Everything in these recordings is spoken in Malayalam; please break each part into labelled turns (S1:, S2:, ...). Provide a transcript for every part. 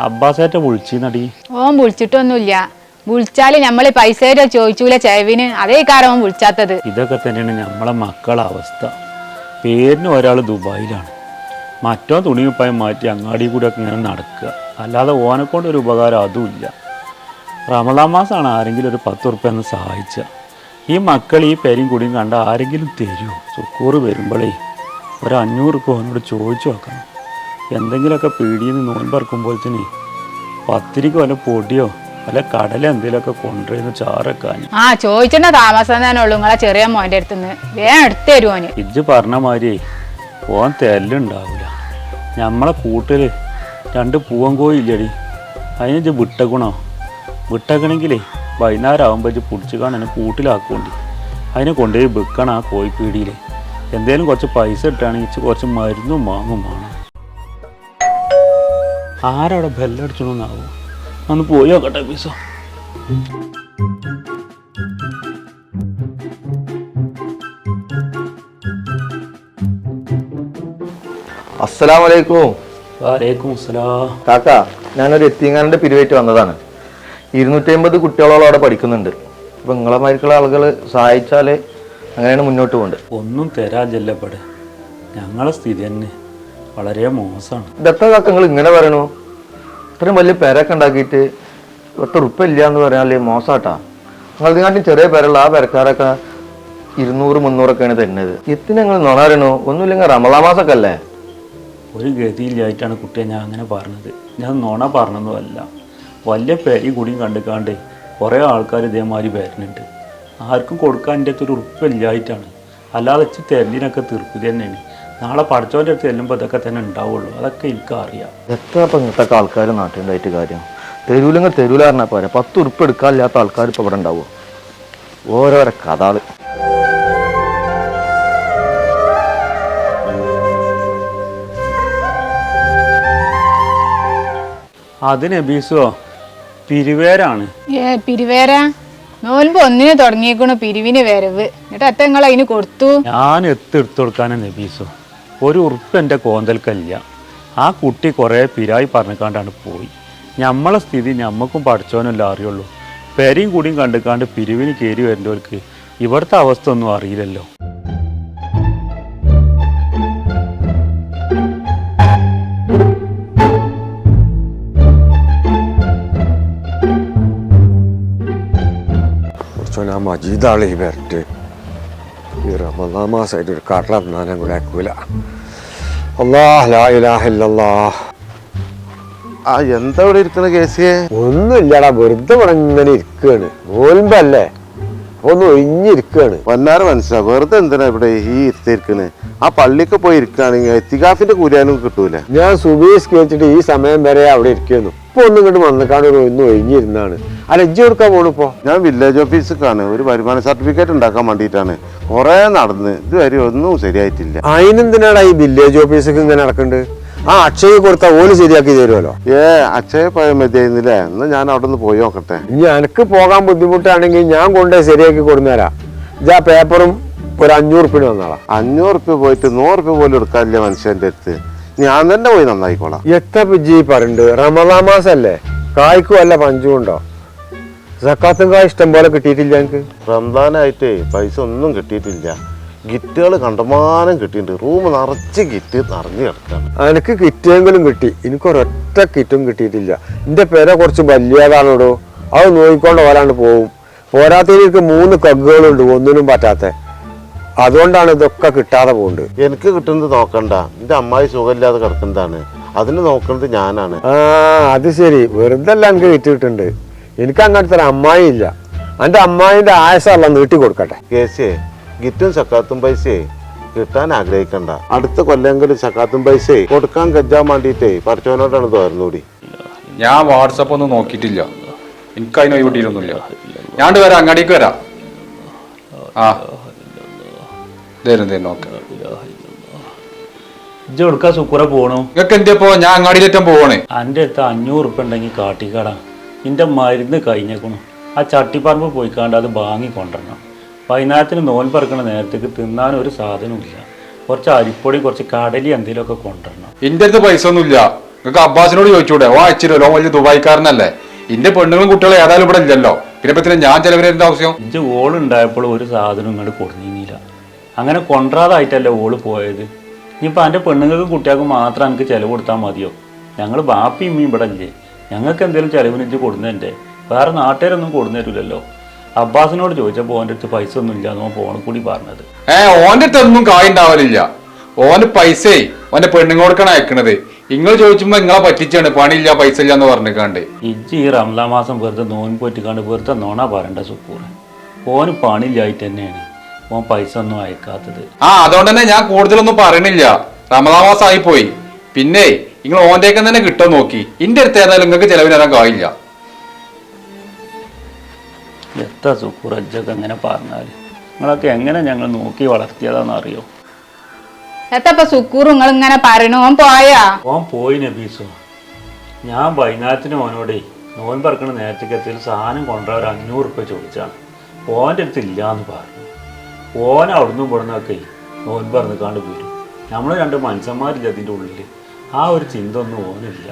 S1: അബ്ബാസേറ്റ വിളിച്ചിന്നടി.
S2: ഓൻ വിളിച്ചിട്ടൊന്നുമില്ല. വിളിച്ചാൽ നമ്മൾ പൈസ ചോദിച്ചൂല ചെവിന് അതേ കാരണം ഓൻ വിളിച്ചാത്തത്.
S1: ഇതൊക്കെ തന്നെയാണ് നമ്മളെ മക്കളെ അവസ്ഥ. പേരിന് ഒരാൾ ദുബായിലാണ്. മറ്റോ തുണിയുപ്പായം മാറ്റി അങ്ങാടി കൂടെ ഒക്കെ ഇങ്ങനെ നടക്കുക. അല്ലാതെ ഓനെ കൊണ്ട് ഒരു ഉപകാരം അതുമില്ല റമദാൻ മാസമാണ് ആരെങ്കിലും ഒരു പത്ത് ഉറുപ്പ്യ ഒന്ന് സഹായിച്ച. ഈ മക്കൾ ഈ പേരും കൂടിയും കണ്ട ആരെങ്കിലും തരുമോ സുക്കൂറ് വരുമ്പോഴേ ഒരു അഞ്ഞൂറ് രൂപ അവനോട് ചോദിച്ചു നോക്കണം. എന്തെങ്കിലുമൊക്കെ പീടിയിൽ നിന്ന് നോൻപറക്കുമ്പോഴത്തേന് പത്തിരിക്ക് വല്ല പൊടിയോ അല്ല കടല എന്തെങ്കിലുമൊക്കെ കൊണ്ടുവരുന്ന ചാറൊക്കെ
S2: ആ ചോദിച്ചിട്ട് താമസം തന്നെ ഉള്ളു. നിങ്ങളെ ചെറിയ മോന്റെ അടുത്തുനിന്ന്. വേഗം എടുത്തു തരുമോന്
S1: ഇജ്ജ് പറഞ്ഞ മാതിരി പോവാൻ തെല്ലുണ്ടാവില്ല നമ്മളെ കൂട്ടിൽ രണ്ട് പൂവൻ കോയില്ലടി അതിന് ഇജ്ജ് വിട്ടക്കണോ? വിട്ടക്കണമെങ്കിലേ വൈകുന്നേരം ആകുമ്പോൾ ഇജ്ജ് പിടിച്ചു കാണാൻ കൂട്ടിലാക്കുകൊണ്ട് അതിനെ കൊണ്ടുപോയി വിൽക്കണം ആ കോഴിപ്പീടിയിൽ എന്തേലും കുറച്ച് പൈസ ഇട്ടാണെങ്കിൽ കുറച്ച് മരുന്നും വാങ്ങും വേണം. ആരവിടെ ബെല്ലടിച്ചണമെന്നാവോ ഒന്ന് പോയി നോക്കട്ടെ പൈസ.
S3: അസ്സലാം വലൈക്കും
S1: വാലേക്കും അസ്സലാം
S3: കാക്ക ഞാനൊരു എത്തിങ്ങാനന്റെ പിരിവേറ്റ് വന്നതാണ്. ഇരുന്നൂറ്റി അമ്പത് കുട്ടികളോളം അവിടെ പഠിക്കുന്നുണ്ട്. അപ്പൊ നിങ്ങളെ മാതിരിക്കുള്ള ആളുകൾ സഹായിച്ചാലേ അങ്ങനെയാണ് മുന്നോട്ട് പോകേണ്ടത്.
S1: ഒന്നും തരാ ജല്ലപ്പാട്. ഞങ്ങളെ സ്ഥിതി തന്നെ. വളരെ മോശമാണ്.
S3: ദത്തകാക്കങ്ങൾ ഇങ്ങനെ പറയണു ഇത്രയും വലിയ പേരൊക്കെ ഉണ്ടാക്കിയിട്ട് ഒറ്റ ഉറുപ്പില്ല എന്ന് പറഞ്ഞാൽ മോശാട്ടാ. നിങ്ങളതിനാട്ടും ചെറിയ പേരുള്ള ആ പേരക്കാരൊക്കെ ഇരുന്നൂറ് മുന്നൂറൊക്കെയാണ് തരുന്നത്. എത്തിന് നിങ്ങൾ നുണറിയണു ഒന്നുമില്ലെങ്കിൽ റമളാമാസൊക്കെ അല്ലേ
S1: ഒരു ഗതിയില്ലായിട്ടാണ് കുട്ടിയെ ഞാൻ അങ്ങനെ പറഞ്ഞത്. ഞാൻ നുണ പറഞ്ഞതുമല്ല വലിയ പേരി കൂടി കണ്ടുക്കാണ്ട് കുറേ ആൾക്കാർ ഇതേമാതിരി വരുന്നുണ്ട്. ആർക്കും കൊടുക്കാൻ എന്റെ ഉറപ്പില്ലായിട്ടാണ് അല്ലാതെ വെച്ച് തെരഞ്ഞിനൊക്കെ തീർക്കുക തന്നെയാണ്. നാളെ പഠിച്ചവന്റെ അടുത്ത് ചെല്ലുമ്പോൾ ഇതൊക്കെ തന്നെ ഉണ്ടാവുള്ളൂ. അതൊക്കെ എനിക്ക് അറിയാം
S3: എത്ര ഇപ്പം ഇങ്ങനത്തെ ആൾക്കാർ നാട്ടിലുണ്ടായിട്ട് കാര്യം? തെരുവിലെങ്കിൽ തെരുവില പറഞ്ഞാൽ പോരെ. പത്ത് ഉറുപ്പ് എടുക്കാനില്ലാത്ത ആൾക്കാർ ഇപ്പോൾ ഇവിടെ ഉണ്ടാവുക. ഓരോരോ കഥാൾ
S1: അതിന് ബീസോ പിരിവേരാണ്.
S2: ഏ പിരിവേര? നോൻപ് ഒന്നിന് തുടങ്ങിയേക്കണു പിരിവിന് വരവ്. എന്നിട്ട് നിങ്ങൾ അതിന് കൊടുത്തു?
S1: ഞാൻ എത്തെടുത്തു കൊടുക്കാനാ നബീസോ? ഒരു ഉറുപ്പ് എന്റെ കോന്തൽക്കല്ല ആ കുട്ടി കുറേ പിരായി പറഞ്ഞുകൊണ്ടാണ് പോയി. ഞമ്മളെ സ്ഥിതി നമ്മക്കും പഠിച്ചവനല്ല അറിയുള്ളൂ. പെരയും കൂടിയും കണ്ടുക്കാണ്ട് പിരിവിന് കയറി വരുന്നവർക്ക് ഇവിടുത്തെ അവസ്ഥ ഒന്നും അറിയില്ലല്ലോ
S4: മജീദാളെ വരട്ട്. റമദാ മാസമായിട്ട് ഒരു കടല തിന്നാനും കൂടെ ആക്കൂല അല്ലാഹ് ലാ ഇലാഹ ഇല്ലല്ലാഹ്.
S5: ആ എന്താ ഇവിടെ ഇരിക്കണ കേസിയെ?
S4: ഒന്നുമില്ലടാ വെറുതെ ഇവിടെ ഇങ്ങനെ ഇരിക്കുകയാണ് നോൽമ്പല്ലേ ഒന്ന് ഒഴിഞ്ഞിരിക്കുകയാണ്
S5: വന്നാറ് മനസ്സിലാ? വെറുതെ എന്തിനാ ഇവിടെ ഈ ഇരുത്തിരിക്കണ്? ആ പള്ളിക്ക് പോയി ഇരിക്കുകയാണെങ്കിൽ എത്തികാഫിന്റെ കൂലിയാനും കിട്ടൂല.
S4: ഞാൻ സുബീസ് കേട്ടിട്ട് ഈ സമയം വരെ അവിടെ ഇരിക്കുന്നു. ഇപ്പൊ ഒന്നും ഇങ്ങോട്ട് വന്നിക്കാണ് ഒരു ഒന്ന് ഒഴിഞ്ഞിരുന്നാണ്. അല്ല ഇജ്ജ് കൊടുക്കാൻ പോണിപ്പോ
S5: ഞാൻ വില്ലേജ് ഓഫീസിക്കാണ് ഒരു വരുമാന സർട്ടിഫിക്കറ്റ് ഉണ്ടാക്കാൻ വേണ്ടിട്ടാണ് കുറെ നടന്ന്. ഇതുവരെ ഒന്നും ശരിയായിട്ടില്ല.
S4: അതിനെന്തിനാടാ ഈ വില്ലേജ് ഓഫീസിൽ ഇങ്ങനെ നടക്കുന്നുണ്ട് ആ അക്ഷയ കൊടുത്താൽ ഓൽ ശരിയാക്കി തരുമല്ലോ
S5: ഏ അക്ഷയ പോയ മതിയായിരുന്നില്ലേ? എന്നാ ഞാൻ അവിടെ നിന്ന് പോയി നോക്കട്ടെ.
S4: ഇനി എനിക്ക് പോകാൻ ബുദ്ധിമുട്ടാണെങ്കിൽ ഞാൻ കൊണ്ടുപോയി ശരിയാക്കി കൊടുന്നേരാ. ഇതാ പേപ്പറും ഒരു അഞ്ഞൂറ് ഉറുപ്പിന് വന്നാളാ
S5: അഞ്ഞൂറ് റുപ്യ പോയിട്ട് നൂറ് റുപ്യ പോലും എടുക്കാനില്ല മനുഷ്യന്റെ അടുത്ത്. ഞാൻ തന്നെ പോയി നന്നായിക്കോളാം.
S4: എത്ര പിജി പറയുന്നുണ്ട് റമദാ മാസല്ലേ? കായ്ക്കും അല്ല പഞ്ചും ഉണ്ടോ? സക്കാത്തും ഇഷ്ടം പോലെ കിട്ടിയിട്ടില്ല എനിക്ക്
S5: റംദാനായിട്ടേ പൈസ ഒന്നും കിട്ടിയിട്ടില്ല. ഗിറ്റുകൾ കണ്ടമാനം കിട്ടിയിട്ടുണ്ട്. റൂം നിറച്ച് കിറ്റ് നിറഞ്ഞു കിടക്കാണ്.
S4: എനിക്ക് കിറ്റെങ്കിലും കിട്ടി. എനിക്കൊരൊറ്റ കിറ്റും കിട്ടിയിട്ടില്ല. എന്റെ പേരെ കുറച്ച് വലിയതാണോടോ അത് നോക്കിക്കൊണ്ട് വരാണ്ട് പോവും. പോരാത്തതിന് എനിക്ക് മൂന്ന് കഗ്ഗുകളുണ്ട് ഒന്നിനും പറ്റാത്ത. അതുകൊണ്ടാണ് ഇതൊക്കെ കിട്ടാതെ പോകുന്നത്
S5: എനിക്ക് കിട്ടുന്നത് നോക്കണ്ട. എന്റെ അമ്മായി സുഖമില്ലാതെ കിടക്കുന്നതാണ്. അതിന് നോക്കുന്നത് ഞാനാണ്.
S4: ആ അത് ശരി. വെറുതെ അല്ല എനിക്ക് കിറ്റ് കിട്ടുന്നുണ്ട് എനിക്ക് അങ്ങനത്തെ ഒരു അമ്മായി ഇല്ല. എന്റെ അമ്മായിന്റെ ആയസല്ല നീട്ടി കൊടുക്കട്ടെ.
S5: കേസേ ഗിറ്റും സക്കാത്തും പൈസയെ കിട്ടാൻ ആഗ്രഹിക്കണ്ട. അടുത്ത കൊല്ലെങ്കിലും സക്കാത്തും പൈസയെ കൊടുക്കാൻ കജ്ജാൻ വേണ്ടിയിട്ടേ പഠിച്ചവനോടാണ് തോന്നുകൂടി
S6: ഞാൻ വാട്സപ്പ് ഒന്നും നോക്കിയിട്ടില്ല. എനിക്ക് അതിന് ഒഴിവിട്ടിരുന്നില്ല ഞാൻ ഇങ്ങട് വരാം അങ്ങാടിക്ക് വരാം. ആ. തരും തരും ഓക്കെ
S1: ഇജ്ജ് കൊടുക്കാൻ സുക്കുറ പോണു?
S6: നിങ്ങൾക്ക് ഞാൻ അങ്ങാടിയിലേറ്റം പോവാണ്.
S1: എന്റെ അടുത്ത് അഞ്ഞൂറ് ഉറുപ്പ ഉണ്ടെങ്കിൽ കാട്ടിക്കട. എന്റെ മരുന്ന് കഴിഞ്ഞേക്കണു. ആ ചട്ടിപ്പറമ്പ് പോയിക്കാണ്ട് അത് വാങ്ങി കൊണ്ടുവരണം. വൈകുന്നേരത്തിന് നോൻ പറക്കുന്ന നേരത്തേക്ക് തിന്നാൻ ഒരു സാധനവും ഇല്ല. കുറച്ച് അരിപ്പൊടി കുറച്ച് കടലി എന്തെങ്കിലുമൊക്കെ കൊണ്ടുവരണം.
S6: എന്റെ അടുത്ത് പൈസ ഒന്നുമില്ല. നിങ്ങൾക്ക് അബ്ബാസിനോട് ചോദിച്ചൂടെ ഓ അയച്ചിരല്ലോ വലിയ ദുബായിക്കാരനല്ലേ? എന്റെ പെണ്ണുങ്ങളും കുട്ടികളും ഏതായാലും ഇവിടെ ഇല്ലല്ലോ. പിന്നെ പിന്നെ ഞാൻ ചെലവിനേണ്ട ആവശ്യം?
S1: ഇഞ്ച് ഓളുണ്ടായപ്പോൾ ഒരു സാധനം ഇങ്ങോട്ട് കൊടുങ്ങിയില്ല അങ്ങനെ കൊണ്ടാതായിട്ടല്ലേ ഓൾ പോയത്? ഇനിയിപ്പോൾ എന്റെ പെണ്ണുങ്ങൾക്കും കുട്ടികൾക്കും മാത്രം എനിക്ക് ചിലവ് കൊടുത്താൽ മതിയോ? ഞങ്ങൾ ബാപ്പിയും ഇവിടെ ഇല്ലേ? ഞങ്ങൾക്ക് എന്തെങ്കിലും ചെലവിന് ഇഞ്ച് കൊടുന്നതിന്റെ വേറെ നാട്ടുകാരൊന്നും കൊടുന്നു തരില്ലല്ലോ അബ്ബാസിനോട് ചോദിച്ചപ്പോൾ ഓന്റെ അടുത്ത് പൈസ ഒന്നും ഇല്ല എന്ന് ഫോണിൽ കൂടി പറഞ്ഞത്.
S6: ഏ ഓന്റെ അടുത്ത് ഒന്നും കായുണ്ടാവലില്ല ഓന് പൈസേ ഓന്റെ പെണ്ണുങ്ങോടുക്കാണ് അയക്കണത്. നിങ്ങൾ ചോദിച്ചുമ്പോ നിങ്ങളെ പറ്റിച്ചാണ് പണിയില്ല പൈസ ഇല്ല എന്ന് പറഞ്ഞിക്കാണ്ട്.
S1: ഇജ്ജ് ഈ റംലാ മാസം വെറുതെ നോൻപ് പറ്റിക്കാണ്ട് വെറുതെ നോണ പറയണ്ട സുക്കൂർ ഓന് പണിയില്ലായിട്ട് തന്നെയാണ് ഓൻ പൈസ ഒന്നും അയക്കാത്തത്.
S6: ആ അതുകൊണ്ട് തന്നെ ഞാൻ കൂടുതലൊന്നും പറയണില്ല. റമദാ മാസം ആയിപ്പോയി. പിന്നെ നിങ്ങൾ ഓന്റേക്ക് തന്നെ കിട്ടുമോ നോക്കി. ഇന്റെ അടുത്ത് ഏതായാലും നിങ്ങൾക്ക് ചെലവിന് കഴിയില്ല കായില്ല.
S1: എത്ര സുക്കൂർ അജ്ജൊക്കെ എങ്ങനെ പറഞ്ഞാൽ നിങ്ങളൊക്കെ എങ്ങനെ ഞങ്ങൾ നോക്കി വളർത്തിയതാണെന്ന് അറിയോ
S2: എത്തപ്പ സുക്കൂറും നിങ്ങൾ ഇങ്ങനെ പറയണു. ഓൻ പോയാ?
S1: ഓൻ പോയി നബീസോ. ഞാൻ വൈകുന്നേരത്തിന് ഓനോടേ നോൻ പറക്കണ നേരത്തേക്ക് എത്തിയിൽ സാധനം കൊണ്ടുവരാൻ ഒരു അഞ്ഞൂറ് റുപ്യ ചോദിച്ചാണ്. ഓന്റെ അടുത്ത് ഇല്ല എന്ന് പറഞ്ഞു. ഓൻ അവിടുന്ന് ഇവിടുന്നൊക്കെ നോൻ പറഞ്ഞിക്കാണ്ട് പോരും നമ്മൾ രണ്ട് മനുഷ്യന്മാരില്ല അതിന്റെ ഉള്ളിൽ ആ ഒരു ചിന്ത ഒന്നും ഓനില്ല.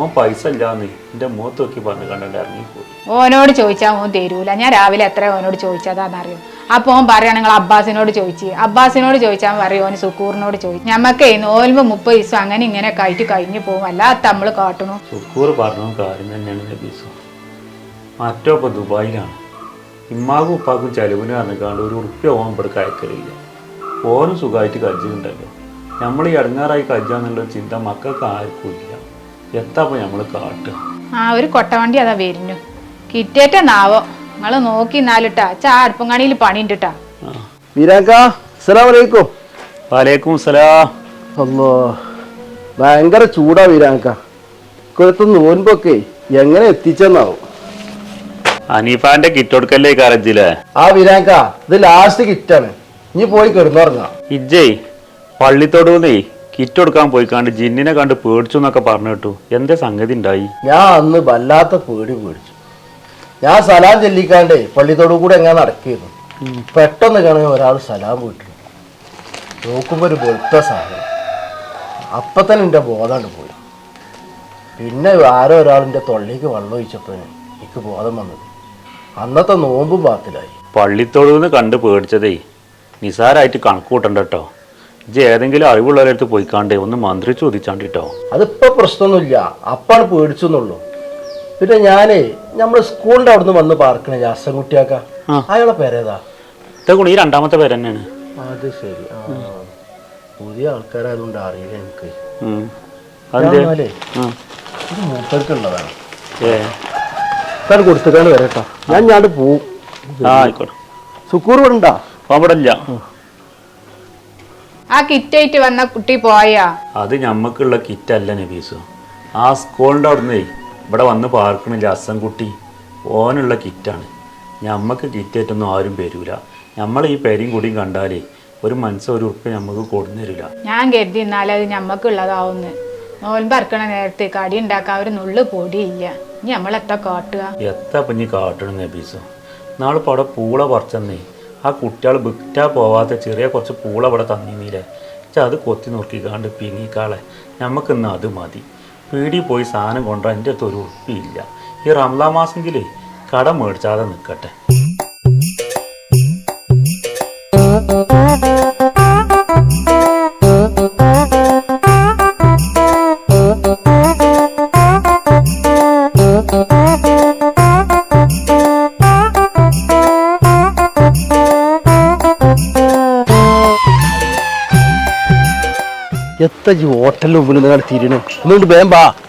S1: ഓൻ പൈസ ഇല്ലാന്ന് എന്റെ മുഖത്ത് നോക്കി പറഞ്ഞു കണ്ടിട്ട് ഇറങ്ങിപ്പോയി.
S2: ഓനോട് ചോദിച്ചാൽ ഓൻ തരൂല. ഞാൻ രാവിലെ എത്ര ഓനോട് ചോദിച്ചതാന്നറിയോ? അപ്പൊ ഓൻ പറയാണ് നിങ്ങൾ അബ്ബാസിനോട് ചോദിച്ച്. അബ്ബാസിനോട് ചോദിച്ചാൽ പറയും ഓന് സുക്കൂറിനോട് ചോദിച്ചു. ഞമ്മക്കേ നോൽമ്പ് മുപ്പത് ദിവസം അങ്ങനെ ഇങ്ങനെ ആയിട്ട് കഴിഞ്ഞു പോകും. അല്ലാത്ത നമ്മൾ കാട്ടണു.
S1: സുക്കൂർ പറഞ്ഞ കാര്യം തന്നെയാണ് മറ്റോ ഇപ്പോൾ ദുബായിലാണ്. ഇമ്മാക്കും ഉപ്പാക്കും ചെലവിന് പറഞ്ഞിക്കാണ്ട് ഒരു ഉറുപ്പ്യ ഓൻ ഇവിടെ കയക്കലില്ല ഓനും സുഖമായിട്ട് കജ്ജുണ്ടല്ലോ നമ്മൾ ഈ ഇടങ്ങാറായി കജ്ജാന്നുള്ള ചിന്ത മക്കൾക്ക് ആർക്കും ഇല്ല എത്താപ്പോൾ നമ്മൾ കാട്ടുക
S2: ആ ഒരു കൊട്ടവണ്ടി അതാ വരുന്നു. കിറ്റേറ്റ നാവോ? നിങ്ങൾ നോക്കി നാലിട്ടാ ചാ പണിണ്ടിട്ടാ
S7: അസ്സലാമലൈക്കും
S1: വലൈക്കും സലാം
S7: അല്ലോ ഭയങ്കര ചൂടാ വീരാക്ക കൊടുത്ത നോൻപൊക്കെ എങ്ങനെ എത്തിച്ചെന്നാവും.
S1: അനീഫാന്റെ കിറ്റ് കൊടുക്കല്ലേ കരജില്ലേ
S7: ആ വിരാക്ക ഇത് ലാസ്റ്റ് കിറ്റാണ് ഇനി പോയി കിടന്നുറങ്ങാം.
S1: ഇജ്ജേ പള്ളിത്തോടുന്നേ കിറ്റ് കൊടുക്കാൻ പോയിക്കാണ്ട് ജിന്നിനെ കണ്ട് പേടിച്ചു എന്നൊക്കെ പറഞ്ഞു കേട്ടു. എന്റെ സംഗതി ഉണ്ടായി?
S7: ഞാൻ അന്ന് വല്ലാത്ത പേടി പേടിച്ചു. ഞാൻ സലാം ചെല്ലിക്കാണ്ടേ പള്ളിത്തോടു കൂടെ എങ്ങനെ നടക്കുന്നു പെട്ടെന്ന് കാണുക ഒരാൾ സലാം വീട്ടിൽ. നോക്കുമ്പോ ഒരു വെളുത്ത സാധനം. അപ്പൊ തന്നെ എന്റെ ബോധമാണ് പോയി. പിന്നെ ആരോ ഒരാളിന്റെ തൊള്ളിക്ക് വെള്ളം ഒഴിച്ചപ്പോൾ എനിക്ക് ബോധം വന്നത്. അന്നത്തെ നോമ്പും പാത്തിലായി
S1: പള്ളിത്തോടുന്ന് കണ്ട് പേടിച്ചതേ നിസാരായിട്ട് കണക്ക് കൂട്ടണ്ട കേട്ടോ. ഇജ്ജ് ഏതെങ്കിലും അറിവുള്ളവരടുത്ത് പോയിക്കാണ്ടേ ഒന്ന് മന്ത്രി ചോദിച്ചാണ്ട് കേട്ടോ
S7: അതിപ്പോ പ്രശ്നമൊന്നുമില്ല. അപ്പാണ് പേടിച്ചെന്നുള്ളൂ. പിന്നെ ഞാനേ നമ്മൾ സ്കൂളിന്റെ അവിടുന്ന് വന്ന് പാർക്കണ അസൻകുട്ടിയാക്ക
S1: ആ.
S7: അയാളെ പേരേതാ?
S1: ഈ രണ്ടാമത്തെ പേര് തന്നെയാണ്
S7: അത് ശരി. ആ. പുതിയ ആൾക്കാരായതുകൊണ്ട് അറിയില്ല എനിക്ക്.
S1: ഉം. അതെന്തേ?
S7: ഞാനാലേ
S1: ആ.
S7: ഇത് മൂപ്പർക്കുള്ളതാണ്.
S1: ഏ.
S7: ഇതാണ് കൊടുത്തിട്ടാണ് വരട്ടോ ഞാൻ ഞാണ്ട് പോവും.
S1: ആ ആയിക്കോട്ടെ.
S7: സുക്കൂർ ഇവിടെ ഉണ്ടാ
S1: അവിടെ ഇല്ല
S2: ആ കിറ്റ് ആയിട്ട് വന്ന കുട്ടി പോയാ?
S1: അത് ഞമ്മക്കുള്ള അല്ല നബീസു. ആ സ്കൂളിന്റെ അവിടുന്ന് ഇവിടെ വന്ന് പാർക്കണില്ല അസംകുട്ടി ഓനുള്ള കിറ്റാണ്. ഞമ്മക്ക് കിറ്റായിട്ടൊന്നും ആരും വരൂല. നമ്മൾ ഈ പേരും കൂടിയും കണ്ടാലേ ഒരു മനസ്സോ ഒരു ഉറുപ്പ് നമുക്ക് കൊടുന്നരില്ല
S2: ഞാൻ കരുതി എന്നാലേ അത് ഞമ്മക്കുള്ളതാവുന്ന്. നോൽമ്പ് അറക്കണ നേരത്തെ കടി ഉണ്ടാക്കാൻ ഒരു നുള്ളു പൊടിയില്ല. ഇനി നമ്മളെത്ര കാട്ടുക?
S1: എത്ര പിന്നെ കാട്ടണം നബീസു. നാളെ അവിടെ പൂള പറിച്ചെന്നേ ആ കുട്ടികൾ വിറ്റാ പോവാത്ത ചെറിയ കുറച്ച് പൂള അവിടെ തന്നിന്നില്ലേ പക്ഷെ അത് കൊത്തി നോക്കിക്കാണ്ട് പിങ്ങിക്കാളെ നമുക്കിന്ന് അത് മതി. പീടി പോയി സാധനം കൊണ്ടുവരാൻ എന്റെ അടുത്ത് ഒരു ഉറപ്പില്ല. ഈ റംലാ മാസെങ്കിലേ കട മേടിച്ചാതെ നിൽക്കട്ടെ
S7: എത്ര ഈ ഹോട്ടലിന് മുമ്പിൽ തിരിയണേ. ഒന്നുകൊണ്ട്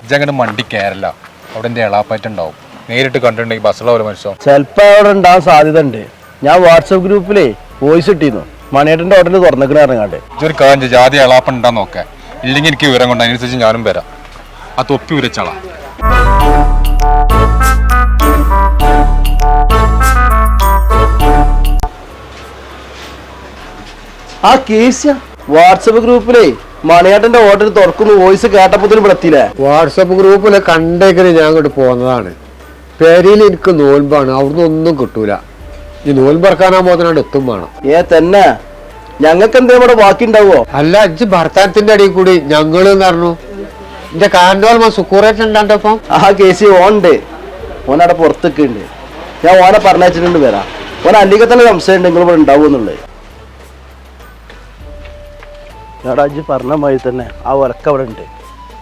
S6: ഇജങ്ങട് മണ്ടി കയറല്ല അവിടെ എന്റെ എളാപ്പായിട്ടുണ്ടാവും. നേരിട്ട് കണ്ടിട്ടുണ്ടെങ്കിൽ ബസ്സുള്ള പോലെ
S7: ചിലപ്പോ അവിടെ ഉണ്ടാകാൻ സാധ്യത ഉണ്ട് ഞാൻ വാട്സപ്പ് ഗ്രൂപ്പിലേ വോയിസ് ഇട്ടിരുന്നു. മണിയേട്ടന്റെ ഹോട്ടലിൽ തുറന്നിക്കണ ഇറങ്ങാണ്ട്
S6: ഇതൊരു കാര്യം ചെയ്യ്, ഉണ്ടാന്ന് നോക്കെ. ഇല്ലെങ്കിൽ എനിക്ക് വിവരം കൊണ്ട് അതിനനുസരിച്ച് ഞാനും വരാം. ആ തൊപ്പി ഉരച്ചാളാ
S7: ആ വാട്സപ്പ് ഗ്രൂപ്പിലേ മണിയേട്ടന്റെ ഓർഡർ തുറക്കുന്നു വോയിസ് കേട്ടപ്പോ ഇവിടെ എത്തിയില്ലേ?
S4: വാട്സപ്പ് ഗ്രൂപ്പിൽ കണ്ടേക്കിന് ഞാൻ അങ്ങോട്ട് പോകുന്നതാണ് പേരിൽ എനിക്ക് നോൽമ്പാണ് അവിടുന്ന് ഒന്നും കിട്ടൂല. ഈ നോൽമ്പറക്കാനാകുമ്പോൾ എത്തും വേണം.
S7: ഏ തന്നെ. ഞങ്ങൾക്ക് എന്തേ ഇവിടെ ബാക്കി ഉണ്ടാവോ
S4: അല്ല അജ്ജ് ഭർത്താനത്തിന്റെ അടിയിൽ കൂടി ഞങ്ങൾ പറഞ്ഞു. എന്റെ കാരന്റെ സുക്കൂറേറ്റ് ഉണ്ടാണ്ടപ്പം
S7: ആ കേസി ഓണ്ട് ഓനവിടെ പുറത്തൊക്കെ ഉണ്ട് ഞാൻ ഓനെ പറഞ്ഞിട്ടുണ്ട് വരാം. ഓൻ അല്ലെങ്കിൽ തന്നെ സംശയം ഉണ്ട് നിങ്ങൾ ഇവിടെ ഉണ്ടാവും എന്നുള്ളത് എടാ ഇജ്ജ് പറഞ്ഞ മാതിരി തന്നെ ആ ഒരക്ക അവിടെ ഉണ്ട്.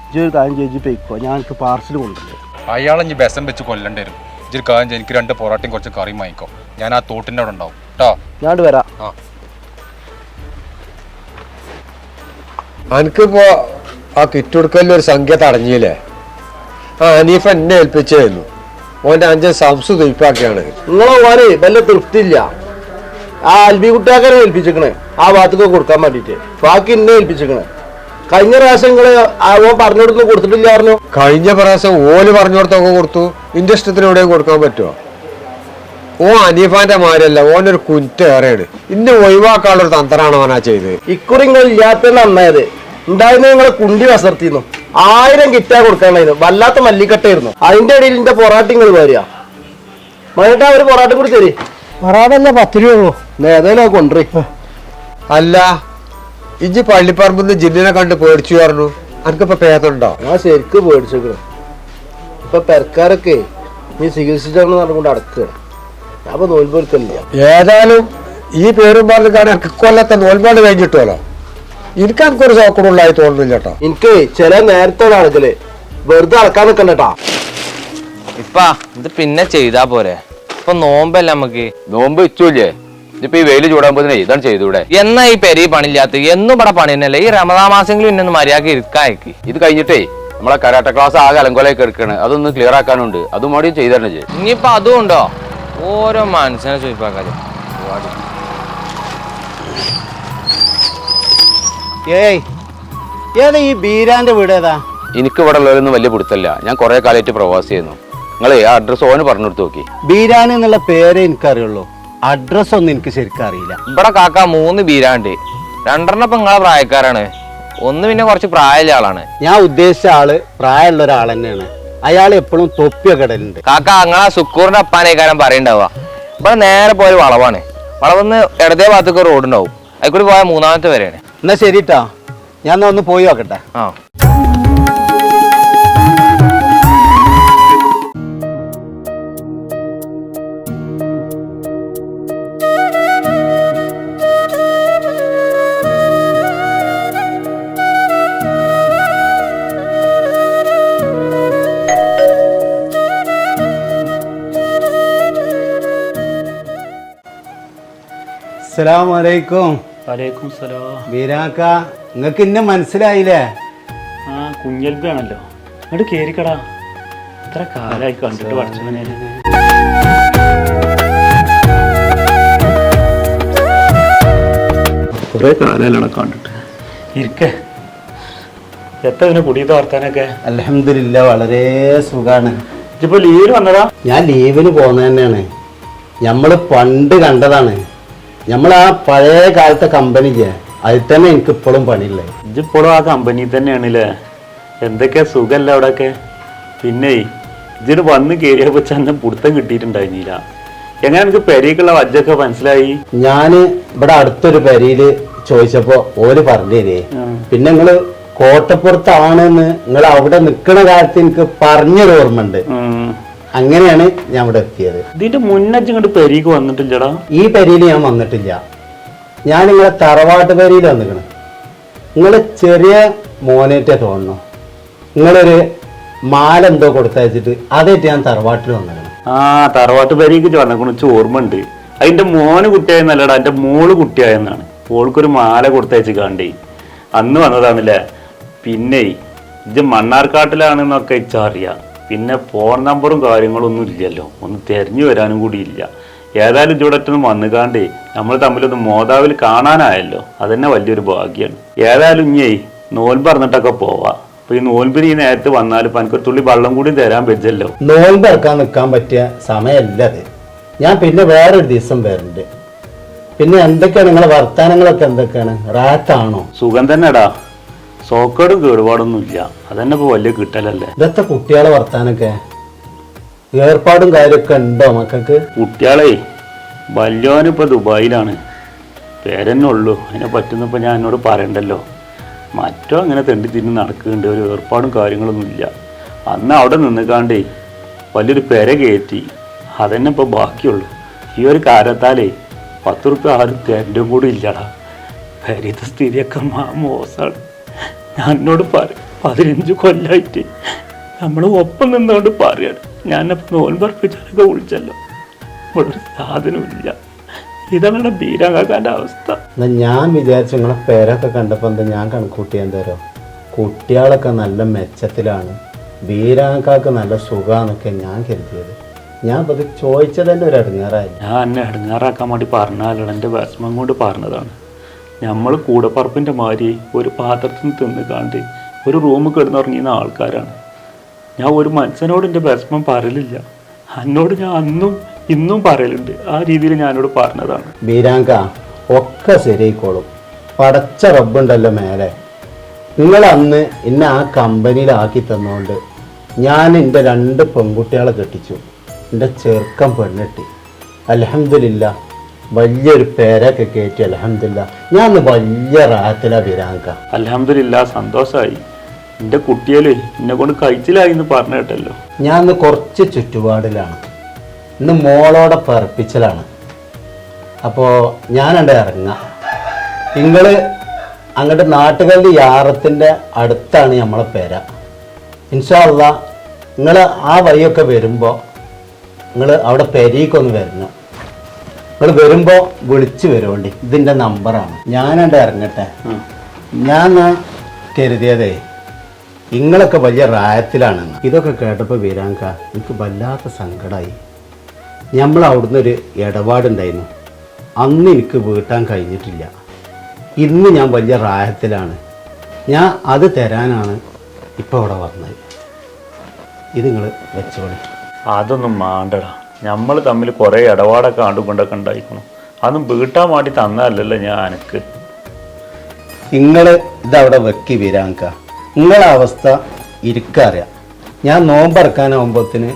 S7: ഇജ്ജ് ഒരു കാര്യം ചേച്ചി പോയിക്കോ. ഞാൻ എനിക്ക് പാർസൽ കൊണ്ടുണ്ട്
S6: അയാളെ ഇനി ബസം വെച്ച് കൊല്ലണ്ടി വരും. ഒരു കാര്യം ചെയ്യ്, എനിക്ക് രണ്ട് പൊറോട്ടയും കുറച്ച് കറിയും വാങ്ങിക്കോ. ഞാൻ ആ തോട്ടിന്റെ അവിടെ ഉണ്ടാവും. കേട്ടോ
S7: ഞാൻ വരാം. ആ.
S4: എനിക്കിപ്പോ ആ കിറ്റ് കൊടുക്കലിൽ ഒരു സംഖ്യ തടഞ്ഞില്ലേ? ആ അനീഫ് എന്നെ ഏൽപ്പിച്ചായിരുന്നു ഓന്റെ അഞ്ചൻ സംസ് തുയിപ്പാക്കിയാണ്
S7: നിങ്ങളെ വരെ വല്ല തൃപ്തിയില്ല. ആ അൽബി കുട്ടിയാക്കാരെ ഏൽപ്പിച്ചിക്കണേ ആ ഭാഗത്തേക്ക് കൊടുക്കാൻ വേണ്ടിയിട്ട്. ബാക്കി എന്നെ ഏൽപ്പിച്ചിക്കണേ കഴിഞ്ഞ പ്രാവശ്യം നിങ്ങൾ ഓ പറഞ്ഞു കൊടുത്തു കൊടുത്തിട്ടില്ല പറഞ്ഞു.
S4: കഴിഞ്ഞ പ്രാവശ്യം ഓൽ പറഞ്ഞു കൊടുത്തൊക്കെ കൊടുത്തു. ഇന്റെ ഇഷ്ടത്തിന് എവിടെയും കൊടുക്കാൻ പറ്റുമോ ഓ അനീഫാന്റെ മാരല്ല ഓനൊരു കുറ്റേറെയാണ് ഇന്നെ ഒഴിവാക്കാനുള്ള ഒരു തന്ത്രമാണ് അവനാ ചെയ്ത്
S7: ഇക്കുറി നിങ്ങൾ ഇല്ലാത്ത നന്നായത്. ഉണ്ടായിരുന്ന നിങ്ങളെ കുണ്ടി വസർത്തിന്നു ആയിരം കിറ്റാ കൊടുക്കാനായിരുന്നു വല്ലാത്ത മല്ലിക്കട്ടായിരുന്നു. അതിന്റെ ഇടയിൽ എന്റെ പൊറാട്ടിങ്ങൾ വരിക. മഴട്ടാ ഒരു പൊറാട്ടം കൂടി തരി. പൊറാട്ടല്ല പത്ത് രൂപ ഏതായാലും
S4: അല്ല ഇജ്ജ് പള്ളിപ്പറമ്പിന്ന് ജിന്നിനെ കണ്ട് പേടിച്ചു പറഞ്ഞു. അനക്കിപ്പോ പേതുണ്ടോ
S7: ഞാൻ ശരിക്ക് പേടിച്ചേക്കണം. ഇപ്പൊ പെരക്കാരൊക്കെ നീ ചികിത്സിച്ചാണെന്ന് പറഞ്ഞുകൊണ്ട് അടക്കുകയാണ് ഞാൻ ഇപ്പൊ നോൽപൊരുത്തില്ല
S4: ഏതായാലും ഈ പേരും പറഞ്ഞു കാണാൻ എനിക്ക് കൊല്ലത്തെ നോൽപാട് കഴിഞ്ഞിട്ടുമല്ലോ എനിക്ക് എനിക്കൊരു സോക്കടുള്ളതായി തോന്നുന്നില്ല കേട്ടോ
S7: എനിക്ക് ചില നേരത്തെ നടക്കൽ വെറുതെ അടക്കാൻ നിൽക്കണ്ടട്ടോ
S8: ഇപ്പ ഇത് പിന്നെ ചെയ്താ പോരെ. ഇപ്പൊ നോമ്പല്ല നമുക്ക്
S9: നോമ്പ് വെച്ചൂല്ലേ? ഇപ്പൊ ഈ വെയിൽ ചൂടാകുമ്പോ ഇതാണ് ചെയ്തൂടെ?
S8: എന്നാ ഈ പെരി പണിയില്ലാത്ത എന്നും ഇവിടെ പണി തന്നെയല്ലേ? ഈ റമദാ മാസെങ്കിലും ഇന്നൊന്ന് മര്യാദ ഇരിക്കാക്കി
S9: ഇത് കഴിഞ്ഞിട്ടേ നമ്മളെ കരാട്ട ക്ലാസ് ആകെ അലങ്കോലയൊക്കെ എടുക്കണ്. അതൊന്ന് ക്ലിയർ ആക്കാനുണ്ട്. അതും കൂടി ചെയ്തു തന്നെ ചെയ്യും
S8: ഇനിയിപ്പൊ അതും ഉണ്ടോ? ഓരോ മനുഷ്യനെ ചോദിപ്പാക്കാതെ
S10: ഏയ് ഏതാ ഈ ബീരാന്റെ വീട് ഏതാ?
S9: എനിക്ക് ഇവിടെ ഉള്ളവരൊന്നും വലിയ പിടുത്തല്ല. ഞാൻ കുറെ കാലമായിട്ട് പ്രവാസിയായിരുന്നു. ചെയ്യുന്നു നിങ്ങളെ ആ അഡ്രസ് ഓന് പറഞ്ഞു കൊടുത്ത് നോക്കി.
S10: ബീരാൻ എന്നുള്ള പേരേ എനിക്കറിയുള്ളൂ. അഡ്രസ് ഒന്നും എനിക്ക് ശരിക്കും അറിയില്ല.
S8: ഇവിടെ കാക്ക മൂന്ന് ബീരാണ്ട്. രണ്ടെണ്ണം ഇപ്പൊ നിങ്ങളെ പ്രായക്കാരാണ്. ഒന്ന് പിന്നെ കുറച്ച് പ്രായമുള്ള ആളാണ്.
S10: ഞാൻ ഉദ്ദേശിച്ച ആൾ പ്രായമുള്ള ഒരാൾ തന്നെയാണ്. അയാൾ എപ്പോഴും തൊപ്പിയൊക്കെ ഇടലുണ്ട്.
S8: കാക്ക അങ്ങനെ സുക്കൂറിന്റെ അപ്പാനേക്കാരൻ പറയണ്ടാവുക. ഇവിടെ നേരെ പോയ വളവാണ്. വളവെന്ന് ഇടതേ ഭാഗത്തേക്ക് റോഡ് ഉണ്ടാവും. അതിൽ കൂടി പോയാൽ മൂന്നാമത്തെ വരെയാണ്.
S10: എന്നാ ശരിട്ടാ. ഞാൻ ഒന്ന് പോയി നോക്കട്ടെ.
S8: ആ.
S10: അസ്സലാമലൈക്കും.
S1: വലൈക്കും സലാം.
S10: ബീരാക്ക നിങ്ങക്ക് ഇന്നെ മനസ്സിലായില്ലേ?
S1: ആ കുഞ്ഞൽബിയാണല്ലോ. അങ്ങോട്ട് കേറിക്കടാ. എത്ര കാലായി കണ്ടിട്ട് പഠിച്ചവനെ. കുറെ കാലല്ലാണ് കണ്ടിട്ട്. ഇരിക്ക. എത്ര ഇതിനെ കുടിയത് വർത്താനൊക്കെ?
S10: അലഹമില്ല വളരെ സുഖാണ്.
S1: ഇതിപ്പോ ലീവിന് വന്നതാ?
S10: ഞാൻ ലീവിന് പോകുന്നത് തന്നെയാണ്. നമ്മൾ പണ്ട് കണ്ടതാണ്. നമ്മൾ ആ പഴയ കാലത്തെ കമ്പനിക്ക് അതിൽ തന്നെ എനിക്ക് ഇപ്പോഴും പണിയില്ലേ?
S1: ഇതിപ്പോഴും ആ കമ്പനി തന്നെയാണല്ലേ? എന്തൊക്കെയാ സുഖമല്ല അവിടെയൊക്കെ? പിന്നെ ഇതിന് വന്ന് കയറിയപ്പോ ചെന്ന പിടുത്തം കിട്ടിയിട്ടുണ്ടായിരുന്നില്ല. എങ്ങനെ എനിക്ക് പെരീക്കുള്ള വജ്ജൊക്കെ മനസ്സിലായി?
S10: ഞാൻ ഇവിടെ അടുത്തൊരു പെരിയിൽ ചോദിച്ചപ്പോ ഓര് പറഞ്ഞേ പിന്നെ നിങ്ങൾ കോട്ടപ്പുറത്താണെന്ന് നിങ്ങൾ അവിടെ നിൽക്കുന്ന കാലത്ത് എനിക്ക് പറഞ്ഞൊരു ഓർമ്മ ഉണ്ട്. അങ്ങനെയാണ് ഞാൻ ഇവിടെ എത്തിയത്.
S1: ഇതിന്റെ മുന്നേ ഇങ്ങോട്ട് പെരീക്ക് വന്നിട്ടില്ലടാ?
S10: ഈ പെരിയിൽ ഞാൻ വന്നിട്ടില്ല. ഞാൻ നിങ്ങളെ തറവാട്ട് പെരിയിൽ വന്നിക്കണ്. നിങ്ങൾ ചെറിയ മോനേറ്റ തോന്നണം നിങ്ങളൊരു മാല എന്തോ കൊടുത്തയച്ചിട്ട് അതേറ്റ് ഞാൻ തറവാട്ടിൽ വന്നിക്കണം.
S1: ആ തറവാട്ട് പെരീക്ക് വന്നേക്കണ. ഓർമ്മ ഉണ്ട് അതിന്റെ മോന് കുട്ടിയായെന്നല്ലടാ എന്റെ മോൾ കുട്ടിയായെന്നാണ്. ഓൾക്കൊരു മാല കൊടുത്തയച്ച് കാണ്ടേ അന്ന് വന്നതാണല്ലേ. പിന്നെ ഇത് മണ്ണാർക്കാട്ടിലാണെന്നൊക്കെ ഇച്ചറിയാം പിന്നെ ഫോൺ നമ്പറും കാര്യങ്ങളൊന്നും ഇല്ലല്ലോ. ഒന്ന് തിരഞ്ഞു വരാനും കൂടി ഇല്ല. ഏതായാലും ഇവിടത്തൊന്നും വന്നു കാണ്ടേ നമ്മൾ തമ്മിലൊന്ന് മോതാവിൽ കാണാനായല്ലോ. അതന്നെ വലിയൊരു ഭാഗ്യമാണ് ഏതായാലും ഇങ്ങേ നോൽമ്പ് പറഞ്ഞിട്ടൊക്കെ പോവാ. അപ്പൊ ഈ നോൽമ്പിന് ഈ നേരത്തെ വന്നാൽ ഇപ്പൊ എനിക്കൊരു തുള്ളി വെള്ളം കൂടി തരാൻ പറ്റില്ലല്ലോ.
S10: നോൽബ് ഇറക്കാൻ നിൽക്കാൻ പറ്റിയ സമയമല്ല അത്. ഞാൻ പിന്നെ വേറൊരു ദിവസം വരുന്നുണ്ട് പിന്നെ എന്തൊക്കെയാണ് നിങ്ങളെ വർത്തമാനങ്ങളൊക്കെ എന്തൊക്കെയാണ്? റാത്താണോ?
S1: സുഖം തന്നെടാ. സോക്കേടും കേടുപാടൊന്നും ഇല്ല അതന്നെ ഇപ്പൊ വലിയ കിട്ടലല്ലേ?
S10: ഇതൊക്കെ കുട്ടികളെ വർത്താനൊക്കെ? ഏർപ്പാടും കാര്യമൊക്കെ ഉണ്ടോ മക്കൾക്ക്?
S1: കുട്ടികളെ വല്യോന് ഇപ്പൊ ദുബായിലാണ്. പേരെന്നെ ഉള്ളൂ. അതിനെ പറ്റുന്നപ്പോൾ ഞാൻ എന്നോട് പറയണ്ടല്ലോ. മറ്റോ അങ്ങനെ തെണ്ടി തിരിഞ്ഞ് നടക്കുന്നുണ്ട്. ഒരു ഏർപ്പാടും കാര്യങ്ങളൊന്നും ഇല്ല. അന്ന് അവിടെ നിന്നുകാണ്ടേ വലിയൊരു പെര കയറ്റി. അതന്നെ ഇപ്പോൾ ബാക്കിയുള്ളൂ. ഈ ഒരു കാരത്താലേ പത്ത് റുപ്യ ആരും തരണ്ടും കൂടി ഇല്ലടാ. പരിത സ്ഥിതിയൊക്കെ മോശമാണ് ഞാൻ എന്നോട് പറയും പതിനഞ്ച് കൊല്ലായിട്ട്. നമ്മൾ ഒപ്പം നിന്നുകൊണ്ട് പറയാണ്. ഞാനപ്പോൾ നോൻപർപ്പിച്ചാലൊക്കെ വിളിച്ചല്ലോ. ഇവിടെ ഒരു സാധനമില്ല ഇതാണ് ബീരാകാക്കാന്റെ അവസ്ഥ.
S10: എന്നാ ഞാൻ വിചാരിച്ചു നിങ്ങളെ പേരൊക്കെ കണ്ടപ്പോൾ എന്താ ഞാൻ കണക്കൂട്ടിയാൻ തരോ കുട്ടികളൊക്കെ നല്ല മെച്ചത്തിലാണ്. വീരാക്കാക്ക് നല്ല സുഖമാണെന്നൊക്കെ ഞാൻ കരുതിയത്. ഞാൻ ഇത് ചോദിച്ചത് തന്നെ ഒരു ഇടങ്ങാറായി.
S1: ഞാൻ എന്നെ ഇടങ്ങാറാക്കാൻ വേണ്ടി പറഞ്ഞാലാണ് എന്റെ വിഷമം കൊണ്ട് പറഞ്ഞതാണ്. നമ്മൾ കൂടപ്പറപ്പിന്റെ മാതിരി ഒരു പാത്രത്തിൽ തിന്ന് കാണ്ട് ഒരു റൂമിൽ കിടന്നുറങ്ങിയുന്ന ആൾക്കാരാണ്. ഞാൻ ഒരു മനുഷ്യനോട് എന്റെ വിഷമം പറയലില്ല. എന്നോട് ഞാൻ അന്നും ഇന്നും പറയലുണ്ട്. ആ രീതിയിൽ ഞാനോട് പറഞ്ഞതാണ്.
S10: ബീരാങ്ക ഒക്കെ ശരിയായിക്കോളും. പടച്ച റബ്ബുണ്ടല്ലോ മേലെ. നിങ്ങൾ അന്ന് എന്നെ ആ കമ്പനിയിലാക്കി തന്നുകൊണ്ട് ഞാൻ എന്റെ രണ്ട് പെൺകുട്ടികളെ കെട്ടിച്ചു. എന്റെ ചെറുക്കം പെണ്ണിട്ടി. അലഹമില്ല വലിയൊരു പേരൊക്കെ കയറ്റി അലഹമില്ല ഞാൻ വലിയ റാത്തിലാ ബീരാങ്ക
S1: അലഹമില്ല സന്തോഷമായി എന്റെ കുട്ടിയല്ലേ എന്നെ കൊണ്ട് കഴിച്ചിലായി എന്ന് പറഞ്ഞു കേട്ടല്ലോ.
S10: ഞാൻ കുറച്ച് ചുറ്റുപാടിലാണ്. ഇന്ന് മോളോടെ പറപ്പിച്ചലാണ്. അപ്പോൾ ഞാനണ്ട് ഇറങ്ങാം നിങ്ങൾ അങ്ങോട്ട് നാട്ടുകളുടെ യാറത്തിന്റെ അടുത്താണ് നമ്മളെ പേര. ഇൻഷാല്ല നിങ്ങൾ ആ വഴിയൊക്കെ വരുമ്പോൾ നിങ്ങൾ അവിടെ പെരീക്കൊന്ന് വരണം. നിങ്ങൾ വരുമ്പോ വിളിച്ചു വരുവണ്ടി ഇതിന്റെ നമ്പറാണ്. ഞാനണ്ട് ഇറങ്ങട്ടെ. ഞാൻ കരുതിയതേ നിങ്ങളൊക്കെ വലിയ റായത്തിലാണെന്ന്. ഇതൊക്കെ കേട്ടപ്പോൾ വീരാങ്ക എനിക്ക് വല്ലാത്ത സങ്കടമായി നമ്മൾ അവിടുന്ന് ഒരു ഇടപാടുണ്ടായിരുന്നു അന്ന് എനിക്ക് വീട്ടാൻ കഴിഞ്ഞിട്ടില്ല. ഇന്ന് ഞാൻ വലിയ റായത്തിലാണ്. ഞാൻ അത് തരാനാണ് ഇപ്പോൾ അവിടെ വന്നത്. ഇത് നിങ്ങൾ വെച്ചോളി.
S1: അതൊന്നും മാണ്ടടാ. നമ്മൾ തമ്മിൽ കുറേ ഇടപാടൊക്കെ ആണ്ടും കൊണ്ടൊക്കെ ഉണ്ടായിക്കണം. അതും വീട്ടാൻ വേണ്ടി തന്നതല്ലല്ലോ ഞാൻ എനിക്ക്
S10: നിങ്ങൾ ഇതവിടെ വെക്കി വരാങ്ക. നിങ്ങളെ അവസ്ഥ ഇരിക്കറിയാം. ഞാൻ നോമ്പറക്കാനാകുമ്പോത്തിന്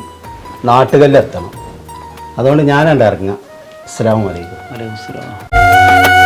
S10: നാട്ടുകളിലെത്തണം അതുകൊണ്ട് ഞാനണ്ട് ഇറങ്ങാം. അസ്സാം വലൈക്കും
S1: വലൈക്കും